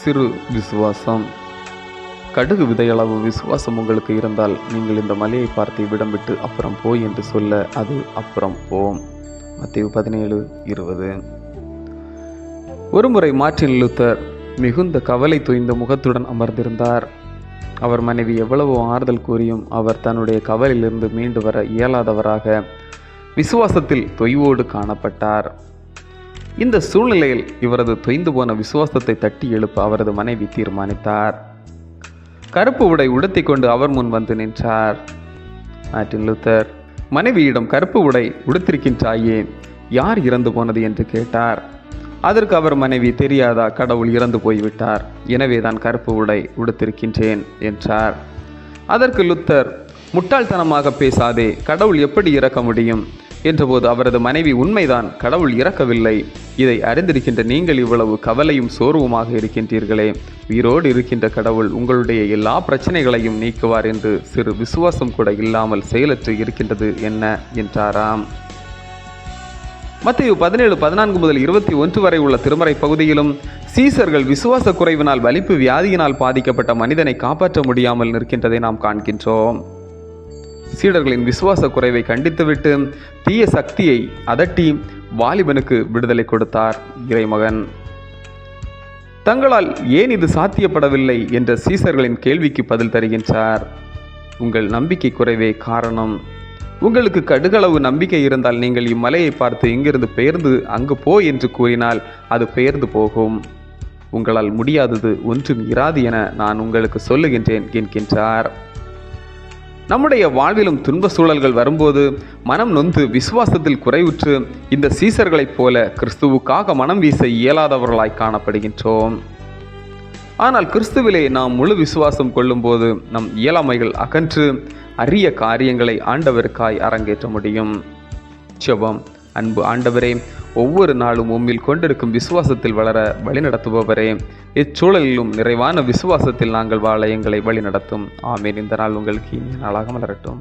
சிறு விசுவாசம். கடுகு விதையளவு விசுவாசம் உங்களுக்கு இருந்தால் நீங்கள் இந்த மலையை பார்த்து இவ்விடம் விட்டு அப்புறம் போய் என்று சொல்ல அது அப்புறம் போம். மத்திய பதினேழு இருபது. ஒருமுறை மாற்றின் லுத்தர் மிகுந்த கவலை தோய்ந்த முகத்துடன் அமர்ந்திருந்தார். அவர் மனைவி எவ்வளவோ ஆறுதல் கூறியும் அவர் தன்னுடைய கவலையிலிருந்து மீண்டு வர இயலாதவராக விசுவாசத்தில் தொய்வோடு காணப்பட்டார். இந்த சூழ்நிலையில் இவரது தொய்ந்து போன விசுவாசத்தை தட்டி எழுப்ப அவரது மனைவி தீர்மானித்தார். கருப்பு உடை உடுத்தி கொண்டு அவர் முன் வந்து நின்றார். மார்ட்டின் லூத்தர் மனைவியிடம் கருப்பு உடை உடுத்திருக்கின்றாயே யார் இறந்து போனது என்று கேட்டார். அதற்கு அவர் மனைவி தெரியாதா கடவுள் இறந்து போய்விட்டார் எனவே தான் கருப்பு உடை உடுத்திருக்கின்றேன் என்றார். அதற்கு லுத்தர் முட்டாள்தனமாக பேசாதே கடவுள் எப்படி இறக்க முடியும்? என்றபோது அவரது மனைவி உண்மைதான் கடவுள் இறக்கவில்லை. இதை அறிந்திருக்கின்ற நீங்கள் இவ்வளவு கவலையும் சோர்வுமாக இருக்கின்றீர்களே. உயிரோடு இருக்கின்ற கடவுள் உங்களுடைய எல்லா பிரச்சனைகளையும் நீக்குவார் என்று சிறு விசுவாசம் கூட இல்லாமல் செயலற்று இருக்கின்றது என்ன? என்றாராம். மத்திய பதினேழு பதினான்கு முதல் இருபத்தி ஒன்று வரை உள்ள திருமறை பகுதியிலும் சீசர்கள் விசுவாச குறைவினால் வலிப்பு வியாதியினால் பாதிக்கப்பட்ட மனிதனை காப்பாற்ற முடியாமல் நிற்கின்றதை நாம் காண்கின்றோம். சீடர்களின் விசுவாச குறைவை கண்டித்துவிட்டு தீய சக்தியை அதட்டி வாலிபனுக்கு விடுதலை கொடுத்தார் இறைமகன். தங்களால் ஏன் இது சாத்தியப்படவில்லை என்ற சீசர்களின் கேள்விக்கு பதில் தருகின்றார். உங்கள் நம்பிக்கை குறைவே காரணம். உங்களுக்கு கடுகளவு நம்பிக்கை இருந்தால் நீங்கள் இம்மலையை பார்த்து இங்கிருந்து பெயர்ந்து அங்கு போ என்று கூறினால் அது பெயர்ந்து போகும். உங்களால் முடியாதது ஒன்றும் இராது என நான் உங்களுக்கு சொல்லுகின்றேன் என்கின்றார். நம்முடைய வாழ்விலும் துன்ப சூழல்கள் வரும்போது மனம் நொந்து விசுவாசத்தில் குறைவுற்று இந்த சீசர்களைப் போல கிறிஸ்துவுக்காக மனம் வீச இயலாதவர்களாய் காணப்படுகின்றோம். ஆனால் கிறிஸ்துவிலே நாம் முழு விசுவாசம் கொள்ளும்போது நம் இயலாமைகள் அகன்று அரிய காரியங்களை ஆண்டவருக்காய் அரங்கேற்ற முடியும். செபம் அன்பு ஆண்டவரே ஒவ்வொரு நாளும் உம்மில் கொண்டிருக்கும் விசுவாசத்தில் வளர வழிநடத்துபவரே. இச்சூழலிலும் நிறைவான விசுவாசத்தில் நாங்கள் வாழ எங்களை வழிநடத்தும். ஆமேன். இந்த நாள் உங்களுக்கு இனிய நாளாக மலரட்டும்.